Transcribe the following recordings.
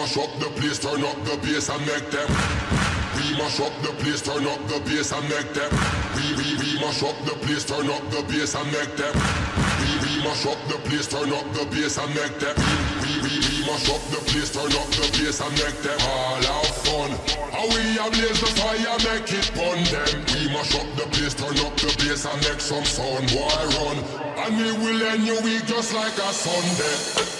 mash up the place, turn up the bass and make them. We mash up the place, turn up the bass and make them. We we we mash up the place, turn up the bass and make them. We we mash up the place, turn up the bass and make them. We we we mash up the place, turn up the bass and make them all have fun. How we blaze the fire, make it burn them. We mash up the place, turn up the bass and make some sound, boy run. And we will end your week just like a Sunday.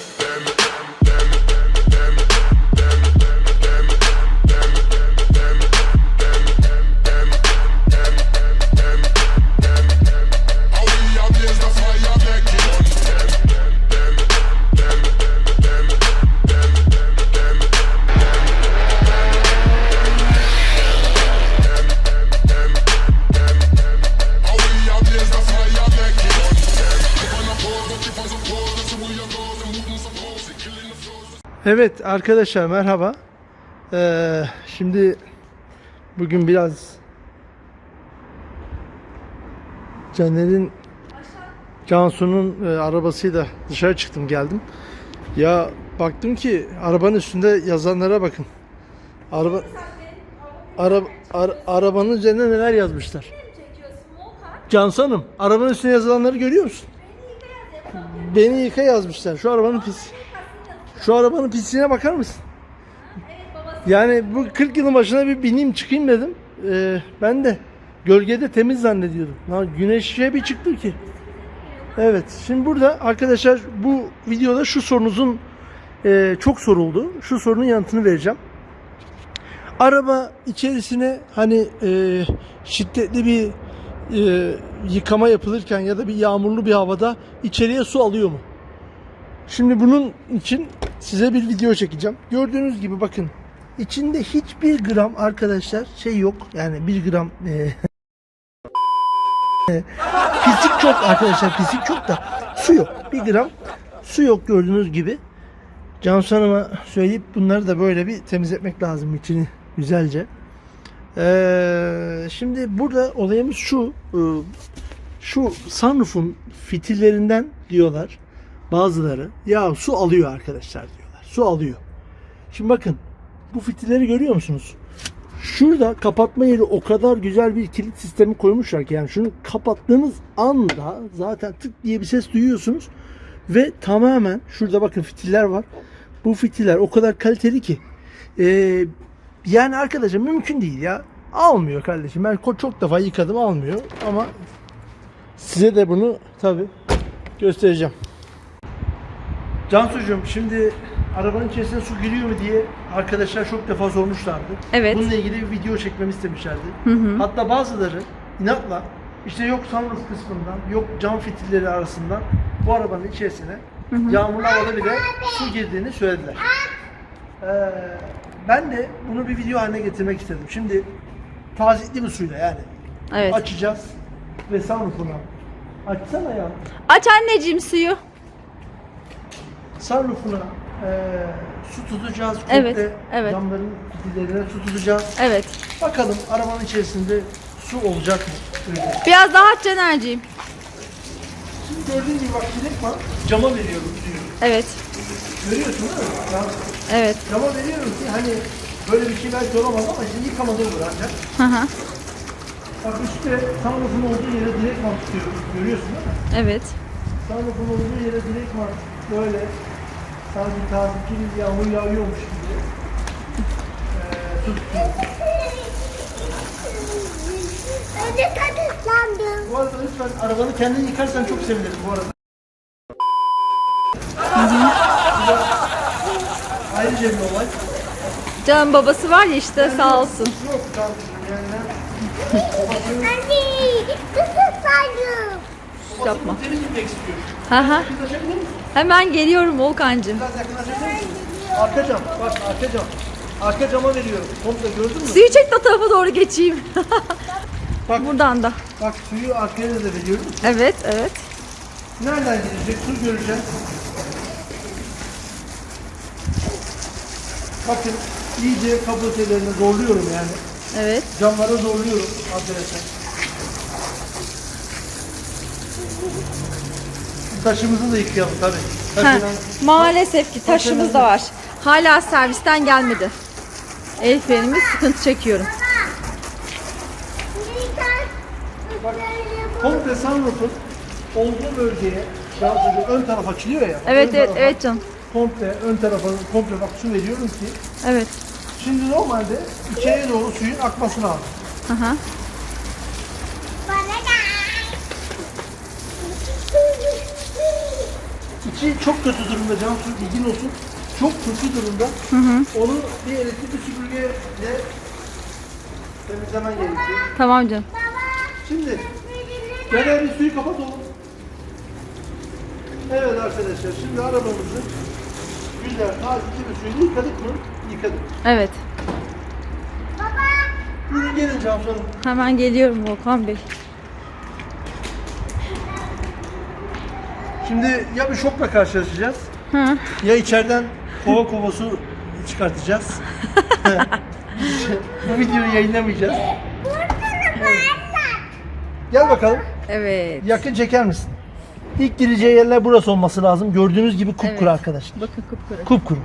Evet arkadaşlar merhaba. Ee, şimdi bugün biraz Caner'in Cansu'nun e, arabasıyla dışarı çıktım geldim. Ya baktım ki arabanın üstünde yazanlara bakın. Araba Araba ara- arabanın üzerine neler yazmışlar. Cansu Hanım, arabanın üstüne yazılanları görüyor musun? Beni yıka yazmışlar. Şu arabanın pis. Şu arabanın pisliğine bakar mısın? Yani bu 40 yılın başına bir bineyim çıkayım dedim. Ee, ben de gölgede temiz zannediyordum. Lan güneşe bir çıktı ki. Evet. Şimdi burada arkadaşlar bu videoda şu sorunuzun e, çok soruldu. Şu sorunun yanıtını vereceğim. Araba içerisine hani e, şiddetli bir e, yıkama yapılırken ya da bir yağmurlu bir havada içeriye su alıyor mu? Şimdi bunun için size bir video çekeceğim. Gördüğünüz gibi bakın içinde hiçbir gram arkadaşlar şey yok. Yani bir gram e, pislik çok arkadaşlar pislik çok da su yok. Bir gram su yok gördüğünüz gibi. Cansu Hanım'a söyleyip bunları da böyle bir temizletmek lazım içini güzelce. Ee, şimdi burada olayımız şu. e, Şu sunroof'un fitillerinden diyorlar bazıları ya su alıyor arkadaşlar diyorlar. Su alıyor. Şimdi bakın bu fitilleri görüyor musunuz? Şurada kapatma yeri o kadar güzel bir kilit sistemi koymuşlar ki yani şunu kapattığınız anda zaten tık diye bir ses duyuyorsunuz ve tamamen şurada bakın fitiller var. Bu fitiller o kadar kaliteli ki ee, yani arkadaşlar mümkün değil ya. Almıyor kardeşim. Ben çok defa yıkadım almıyor ama size de bunu tabi göstereceğim. Cansucuğum şimdi arabanın içerisine su giriyor mu diye arkadaşlar çok defa sormuşlardı. Evet. Bununla ilgili bir video çekmemi istemişlerdi. Hatta bazıları inatla işte yok sunroof kısmından yok cam fitilleri arasından bu arabanın içerisine yağmurlu havada bile su girdiğini söylediler. Ee, ben de bunu bir video haline getirmek istedim. Şimdi tazikli bir suyla yani Evet. açacağız ve sunroofunu açsana ya. Aç anneciğim suyu. Sunroofuna eee su tutacağız. Komple Evet, evet. Camların fitillerine su tutacağız. Evet. Bakalım arabanın içerisinde su olacak mı? Öyle. Biraz daha aç Caner'ciğim. Şimdi gördüğün gibi bak dilek var. Cama veriyorum suyu. Evet. Görüyorsun değil mi? Ya, Evet. cama veriyorum ki hani böyle bir şey belki olamaz ama şimdi yıkamada olur ancak. Hı hı. Bak üstte sunroofun olduğu yere dilek var tutuyorum. Görüyorsun değil mi? Evet. Sunroofun olduğu yere dilek var. Böyle sanki bir yağmur yağıyormuş gibi. Eee su tutuyorum. Önce. Bu arada lütfen arabanı kendin yıkarsan çok sevinirim bu arada. Bu da Ayrıca bir olay. Canım babası var ya işte sağ olsun. Yok kardeşim yani ben Anne, kadıslandım. Yapma. açabilir misin? Hemen geliyorum Volkan'cığım. Arka cam, bak arka cam. Arka cama veriyorum. Komple gördün mü? Suyu çek de tarafa doğru geçeyim. Bak, Buradan da. bak suyu arkaya da veriyorum. Evet, evet. Nereden gidecek? Su göreceğiz. Bakın iyice kapasitelerini zorluyorum yani. Evet. Camları zorluyorum arkadaşlar. Taşımızı da yıkayalım tabii. Maalesef ki taşımız da var. Hala servisten gelmedi. El frenimiz sıkıntı çekiyorum. Tane Komple sunroof'un olduğu bölgeye Cansu'cum ön taraf açılıyor ya. Evet ön evet tarafa evet canım. Komple ön tarafa komple bak su veriyorum ki Evet. şimdi normalde içeriye doğru suyun akması lazım. Aha. İçi çok kötü durumda Cansu bilgin olsun. Çok kötü durumda. Onu bir elektrikli süpürgeyle temizlemen gerekiyor. Tamam canım. Şimdi genel bir suyu kapat oğlum. Evet arkadaşlar şimdi arabamızı güzel taze bir suyla yıkadık mı? Yıkadık. Evet. Buyurun gelin Cansu Hanım. Hemen geliyorum Volkan Bey. Şimdi ya bir şokla karşılaşacağız Hı. ya içeriden kova kova su çıkartacağız. Bu videoyu yayınlamayacağız. Gel bakalım. Evet. Yakın çeker misin? İlk gireceği yerler burası olması lazım. Gördüğünüz gibi kupkuru Evet. arkadaşlar. Bakın kupkuru. Kupkuru.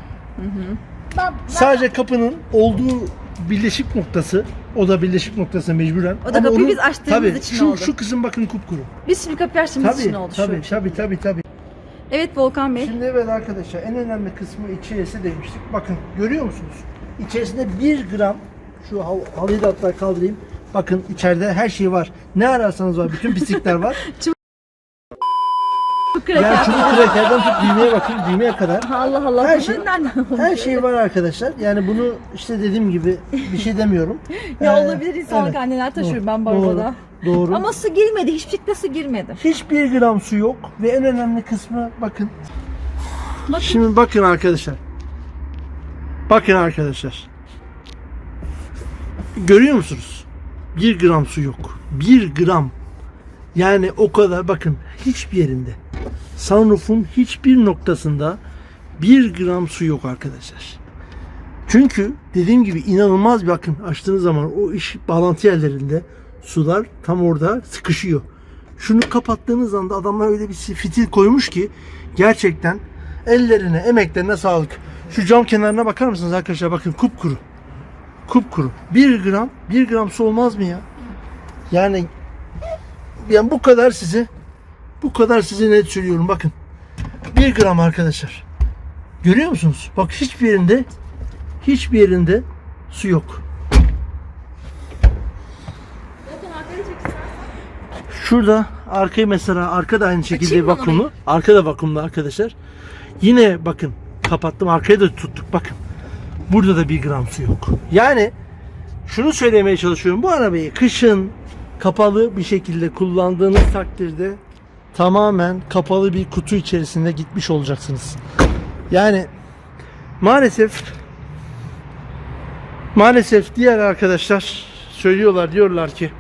Sadece kapının olduğu birleşik noktası, o da birleşik noktası mecburen. O da Ama kapıyı biz açtığımız tabii, için şu, oldu. Şu kısım bakın kupkuru. Biz şimdi kapıyı açtığımız Tabii, için oldu tabii, şu. tabii, tabii, tabii. Evet Volkan Bey. Şimdi evet arkadaşlar en önemli kısmı içerisi demiştik. Bakın görüyor musunuz? İçerisinde 1 gram şu hal- halıyı da hatta kaldırayım. Bakın içeride her şey var. Ne ararsanız var. Bütün pislikler var. yani çubuk krekerden tut düğmeye bakın. Düğmeye kadar. Allah Allah. Her şey-? Her şey var arkadaşlar. Yani bunu işte dediğim gibi bir şey demiyorum. Ya Ee, olabilir insanlık evet. anneler taşıyor Doğru, ben bu doğru. Doğru. Ama su girmedi. Hiçbir şekilde su girmedi. Hiçbir gram su yok ve en önemli kısmı bakın. Şimdi bakın arkadaşlar. Bakın arkadaşlar. Görüyor musunuz? Bir gram su yok. Bir gram. Yani o kadar bakın hiçbir yerinde. Sunroof'un hiçbir noktasında bir gram su yok arkadaşlar. Çünkü dediğim gibi inanılmaz bir bakın açtığınız zaman o iş bağlantı yerlerinde sular tam orada sıkışıyor. Şunu kapattığınız anda adamlar öyle bir fitil koymuş ki gerçekten ellerine, emeklerine sağlık. Şu cam kenarına bakar mısınız arkadaşlar? Bakın kupkuru. Kupkuru. Bir gram, bir gram su olmaz mı ya? Yani yani bu kadar size bu kadar size net söylüyorum bakın. Bir gram arkadaşlar. Görüyor musunuz? Bak hiçbir yerinde hiçbir yerinde su yok. Şurada arkayı mesela arka da aynı şekilde Açayım vakumlu. Arka da vakumlu arkadaşlar. Yine bakın kapattım arkaya da tuttuk bakın. Burada da bir gram su yok. Yani şunu söylemeye çalışıyorum. Bu arabayı kışın kapalı bir şekilde kullandığınız takdirde tamamen kapalı bir kutu içerisinde gitmiş olacaksınız. Yani maalesef maalesef diğer arkadaşlar söylüyorlar diyorlar ki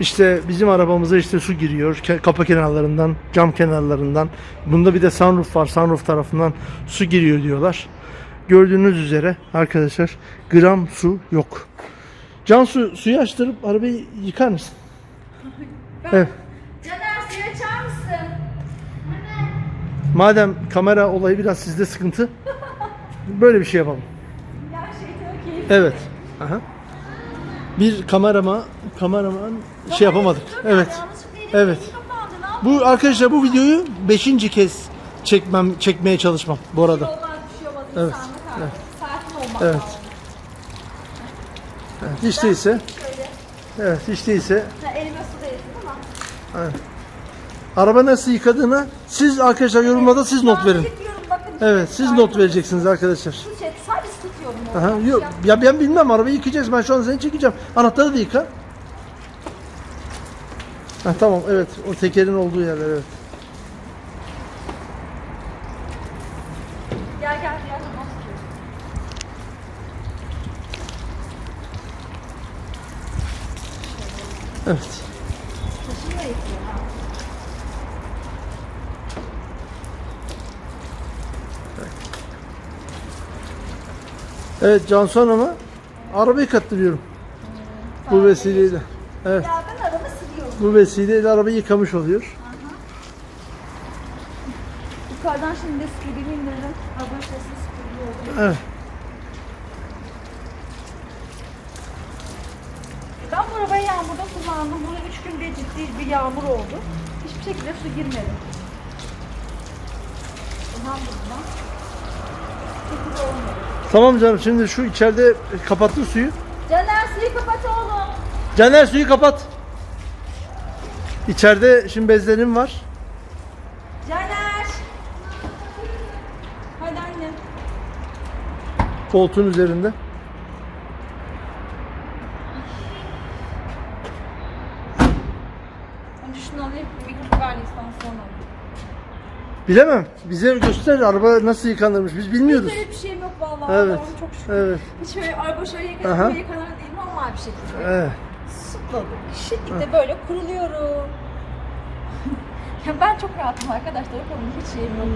işte bizim arabamıza işte su giriyor kapı kenarlarından, cam kenarlarından. Bunda bir de sunroof var. Sunroof tarafından su giriyor diyorlar. Gördüğünüz üzere arkadaşlar gram su yok. Cansu suyu açtırıp arabayı yıkar mısın? Evet. Madem kamera olayı biraz sizde sıkıntı. Böyle bir şey yapalım. Keyif. Evet. Aha. Bir kamerama kameraman şey yapamadık. Evet. Evet. Bu arkadaşlar bu videoyu 5. kez çekmem çekmeye çalışmam bu arada. Şey. Evet, evet. Evet. Evet, hiç değilse evet hiç değilse elime su değsin ama. Araba nasıl yıkadığını siz arkadaşlar yorumlarda siz not verin. Evet siz not vereceksiniz arkadaşlar. Şey, sadece tutuyorum. Aha, yok, ya ben bilmem arabayı yıkayacağız ben şu an seni çekeceğim. Anahtarı da yıka. Ha, tamam evet o tekerin olduğu yerler evet. Gel gel gel. Evet. Saçını da yıkıyor. ha. Evet Cansu Hanım'a araba yıkattırıyorum. Bu vesileyle. Evet. Araba siliyorum. Bu vesileyle arabayı yıkamış oluyor. Yukarıdan şimdi de süpürgemi indirdim. Araba sesini süpürgüyorum. oldu. Evet. Ben bu arabayı yağmurda kullandım. Burada 3 günde ciddi bir yağmur oldu. Hiçbir şekilde su girmedi. Elhamdülillah. Sıkıntı olmadı. Tamam canım şimdi şu içeride kapattın suyu. Caner suyu kapat oğlum. Caner suyu kapat. İçeride şimdi bezlerim var. Caner. Hadi anne. Koltuğun üzerinde. Şunu alayım. Mikrofiberli istansiyonu alayım. Bilemem. Bize göster araba nasıl yıkanırmış. Biz bilmiyoruz. Hiç öyle bir şeyim yok vallahi. Evet. Allah'ım çok şükür. Evet. Hiç öyle araba şöyle Aha. yıkanır, böyle yıkanır değil. Normal bir şekilde. Evet. Sıkladım. Şekilde böyle kuruluyorum. ya ben çok rahatım arkadaşlar. O konuda hiç şeyim yok.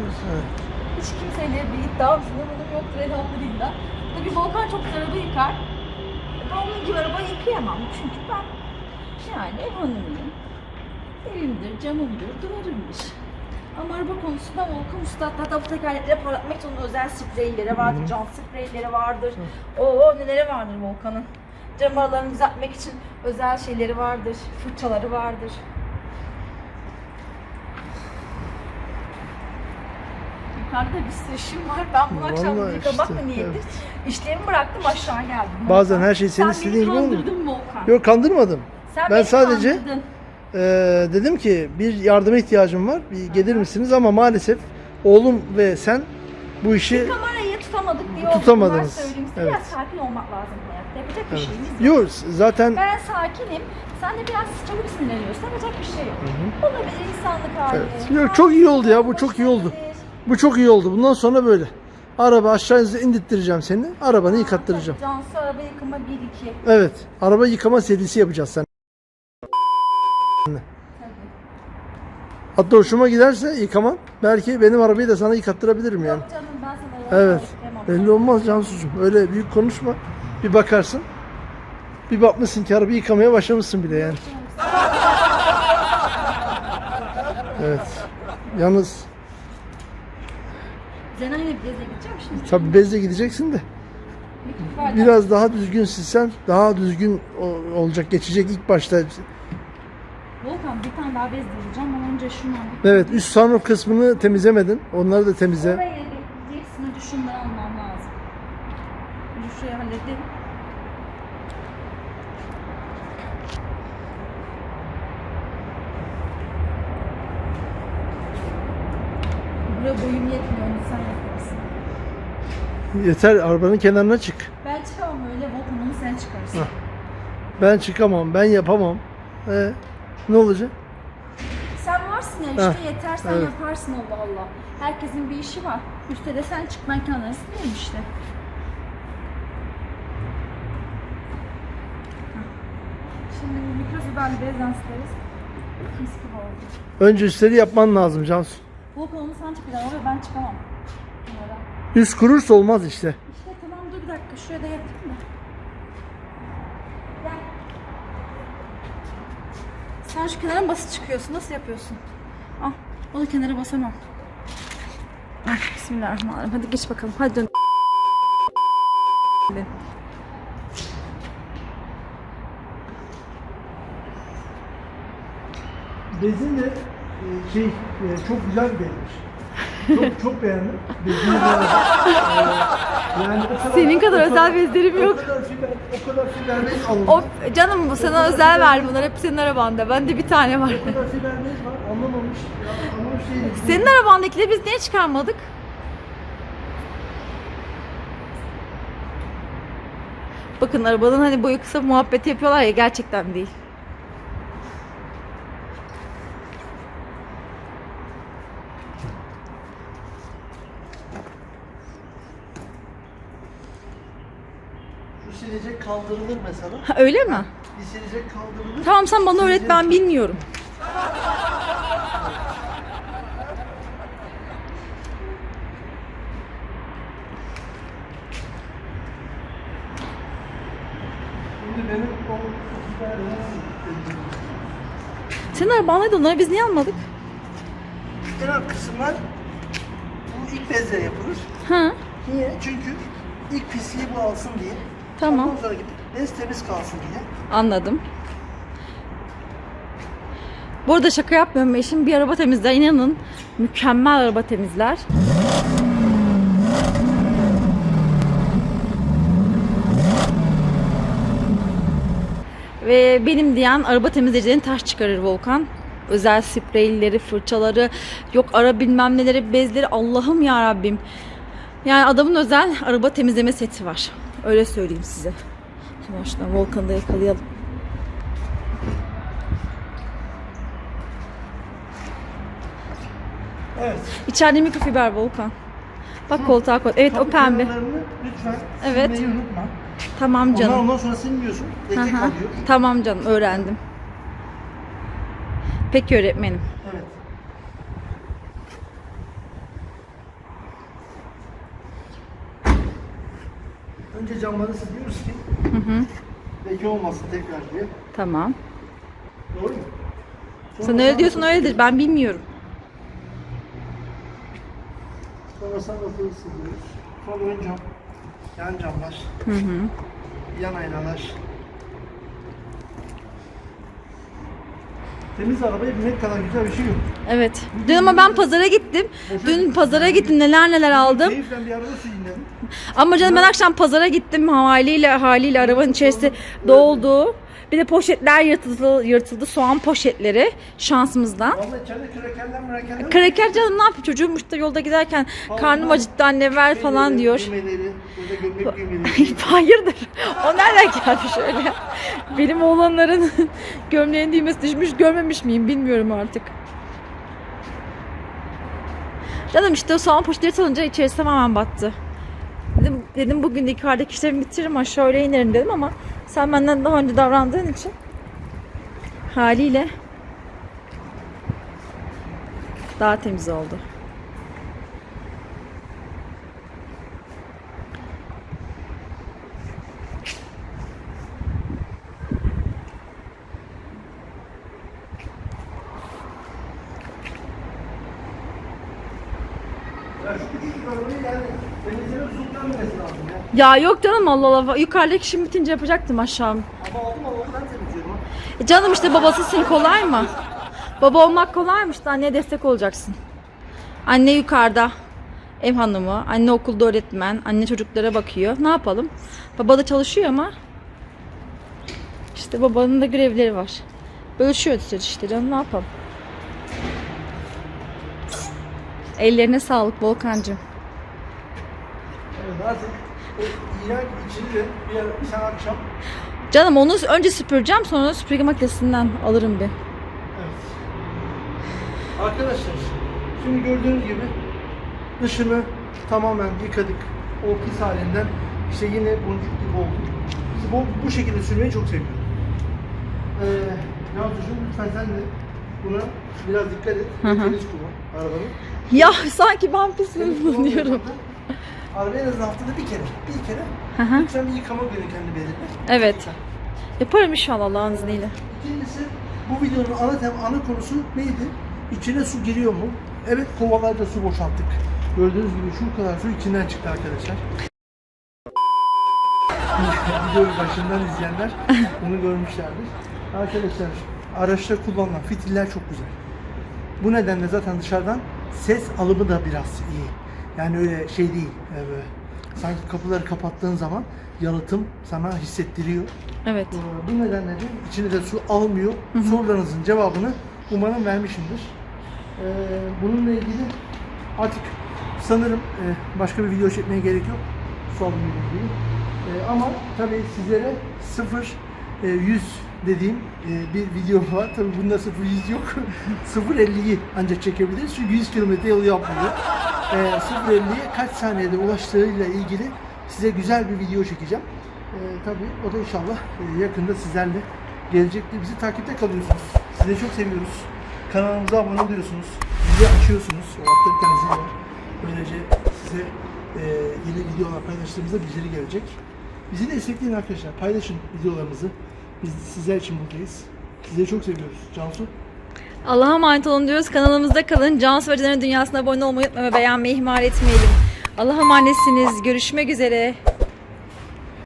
Hiç kimseyle bir iddiam sınırım yoktur elhamdülillah. Tabii Volkan çok güzel araba yıkar. Ben onun gibi araba yıkayamam. Çünkü ben yani ev hanımıyım. Evimdir, camımdır, duvarımdır. Ama araba konusunda Volkan Usta hatta bu tekerlekleri parlatmak için onun özel spreyleri vardır, cam spreyleri vardır. Oo neleri vardır Volkan'ın. Cam aralarını düzeltmek için özel şeyleri vardır, fırçaları vardır. Yukarıda bir sürü işim var. Ben bunu akşam Vallahi yıkamakla işte, niyetli. evet. İşlerimi bıraktım aşağı geldim. Bazen Volkan. her şey senin Sen istediğin gibi beni olmuyor. kandırdın Volkan. Yok kandırmadım. Sen ben beni sadece kandırdın. Eee, dedim ki bir yardıma ihtiyacım var. Bir gelir misiniz ama maalesef oğlum ve sen bu işi Kamerayı tutamadık diye Tutamadınız. Ben söyleyeyim size. Evet. Biraz sakin olmak lazım hayatta. Yapacak bir Evet. şeyimiz yok. Yok zaten Ben sakinim. Sen de biraz çabuk sinirleniyorsun. Yapacak bir şey yok. Olabilir insanlık hali. Evet. Yok, çok iyi oldu ya, bu çok iyi oldu. Bu çok iyi oldu. Bundan sonra böyle. Araba aşağınıza indirttireceğim seni. Arabanı yıkattıracağım. Cansu araba yıkama 1-2. Evet. Araba yıkama serisi yapacağız sen. Hatta hoşuma giderse yıkaman belki benim arabayı da sana yıkattırabilirim yani. Yok canım ben sana Evet. yıkamam. Belli olmaz Cansucuğum. Öyle büyük konuşma. Bir bakarsın. Bir bakmışsın ki arabayı yıkamaya başlamışsın bile yani. Evet. Yalnız bir geze gideceğim şimdi. tabii bezle gideceksin de biraz daha düzgün silsen daha düzgün o- olacak geçecek ilk başta. Volkan bir tane daha bez diyeceğim ama önce şundan bir Evet üst sunroof kısmını temizlemedin. Onları da temizle. Oraya gideceksin önce şunları almam lazım. Önce şurayı halledelim. Buraya boyum yetmiyor onu sen yaparsın. Yeter arabanın kenarına çık. Ben çıkamam öyle onu sen çıkarsın. Hah. Ben çıkamam, ben yapamam. Ee, ne olacak? Sen varsın ya işte Heh, yeter sen evet. yaparsın Allah Allah. Herkesin bir işi var. Üste de sen çık ben kenara sileyim işte. Şimdi mikrofiberli bezden sileriz. Mis gibi oldu. Önce üstleri yapman lazım Cansu. Volkan onu sen çıkacaksın oraya ben çıkamam. Kenara. Üst kurursa olmaz işte. İşte tamam dur bir dakika şuraya da yapayım da. Gel. Sen şu kenara basıp çıkıyorsun. Nasıl yapıyorsun? Al. Onu kenara basamam. Ay, Bismillahirrahmanirrahim. Hadi geç bakalım. Hadi dön. Bezin de e, şey e, çok güzel bir bezmiş. Çok çok beğendim. Bezini. Ee, yani o kadar, Senin kadar özel bezlerim yok. O kadar fiber, o kadar fiber bez alınmış. Of canım bu sana özel ver bunlar hep senin arabanda. Bende bir tane var. Kadar fiber bez var. Anlamamış. Ya, anlamış değilim. Senin arabandakileri biz niye çıkarmadık? Bakın arabanın hani boyu kısa muhabbeti yapıyorlar ya gerçekten değil. Silecek kaldırılır mesela. Ha, öyle mi? Bir silecek kaldırılır. Tamam sen bana öğret ben bilmiyorum. Şimdi benim o Senin onları biz niye almadık? Genel kısımlar bu ilk bezle yapılır. Ha. Niye? Çünkü ilk pisliği bu alsın diye. Tamam. Gidip bez temiz kalsın diye. Anladım. Bu arada şaka yapmıyorum. Eşim bir araba temizler. İnanın mükemmel araba temizler. Ve benim diyen araba temizleyicilerin taş çıkarır Volkan. Özel spreyleri, fırçaları, yok ara bilmem neleri, bezleri. Allah'ım ya Rabbim. Yani adamın özel araba temizleme seti var. Öyle söyleyeyim size. Hemen şuradan Volkan'ı da yakalayalım. Evet. İçeride mikrofiber Volkan. Bak koltuğa koy. Evet o Kapı pembe. kenarlarını lütfen Evet. silmeyi unutma. Tamam Ondan, canım. ondan sonra silmiyorsun. Hı Leke hı. kalıyor. Tamam canım öğrendim. Peki öğretmenim. Camları siliyoruz ki leke olmasın tekrar diye. Tamam. Doğru mu? Sonra Sen öyle diyorsun öyledir. Ben bilmiyorum. Sonra sağ tarafı siliyoruz. Sonra ön cam, yan camlar, Hı hı. yan aynalar. Temiz arabaya binmek kadar güzel bir şey yok. Evet. Dün ama ben pazara gittim. Dün pazara gittim. Neler neler aldım. Keyifle bir araba süreyim dedim. Ama canım ben akşam pazara gittim. Haliyle haliyle arabanın içerisi doldu. Bir de poşetler yırtıldı, yırtıldı. Soğan poşetleri şansımızdan. Vallahi içeride canım ne yapayım çocuğum işte yolda giderken karnım acıktı anne ver falan diyor. Düğmeleri, burada gömlek düğmeleri. Hayırdır? O nereden geldi şöyle? Benim oğlanların gömleğin düğmesi düşmüş görmemiş miyim bilmiyorum artık. Canım işte o soğan poşetleri salınca içerisi tamamen battı. Dedim, dedim bugün de yukarıdaki işlerimi bitiririm aşağı öyle inerim dedim ama sen benden daha önce davrandığın için haliyle daha temiz oldu. Ya şu küçücük arabayı yani temizleme sultanmesi lazım ya. Yok canım Allah Allah yukarıdaki işim bitince yapacaktım aşağı. Ama aldım ben temizliyorum. E Canım işte babasısın kolay mı? Baba olmak kolaymış da anneye destek olacaksın. Anne yukarıda ev hanımı, anne okulda öğretmen, anne çocuklara bakıyor. Ne yapalım? Baba da çalışıyor ama işte babanın da görevleri var. Bölüşüyoruz işte canım ne yapalım? Ellerine sağlık Volkancığım. Evet artık o iğrenç içini de bir, sen akşam Canım onu önce süpüreceğim sonra süpürge makinesinden alırım bir. Evet. Arkadaşlar şimdi gördüğünüz gibi dışını tamamen yıkadık. O pis halinden işte yine boncuk gibi oldu. İşte bu, bu şekilde sürmeyi çok seviyorum. Ee, Cansucuğum lütfen sen de buna biraz dikkat et. Hı hı. Temiz kullan arabanı. Ya sanki ben pis Temiz mi diyorum. kullanıyorsan da Arabayı en azından haftada bir kere, bir kere Hı hı. lütfen bir yıkama günü kendi belirle. Evet. Yaparım inşallah Allah'ın izniyle. İkincisi bu videonun ana tem ana konusu neydi? İçine su giriyor mu? Evet kovalarca su boşalttık. Gördüğünüz gibi şu kadar su içinden çıktı arkadaşlar. Videoyu başından izleyenler bunu görmüşlerdir. Arkadaşlar araçta kullanılan fitiller çok güzel. Bu nedenle zaten dışarıdan ses alımı da biraz iyi. Yani öyle şey değil. e, böyle sanki kapıları kapattığın zaman yalıtım sana hissettiriyor. Evet. Ee, Bu nedenle de içine de su almıyor. Sorularınızın cevabını umarım vermişimdir. Ee, bununla ilgili artık sanırım e, başka bir video çekmeye gerek yok. Su alımıyla ilgili. Ee, ama tabii sizlere 0 e, 100 dediğim e, bir video var. Tabii bunda 0 100 yok. 0 50'yi ancak çekebiliriz. Çünkü 100 kilometre yol yapmıyor. Ee, 0 50'ye kaç saniyede ulaştığıyla ilgili size güzel bir video çekeceğim. Ee, tabii o da inşallah e, yakında sizlerle gelecektir. Bizi takipte kalıyorsunuz. Sizi çok seviyoruz. Kanalımıza abone oluyorsunuz. Bizi açıyorsunuz. O altta bir tane zil var. Böylece size e, yeni videolar paylaştığımızda bildiri gelecek. Bizi destekleyin arkadaşlar. Paylaşın videolarımızı. Biz sizler için buradayız. Sizleri çok seviyoruz. Cansu. Allah'a emanet olun diyoruz. Kanalımızda kalın. Cansu Caner'in dünyasına abone olmayı unutmayın ve beğenmeyi ihmal etmeyelim. Allah'a emanetsiniz. Görüşmek üzere.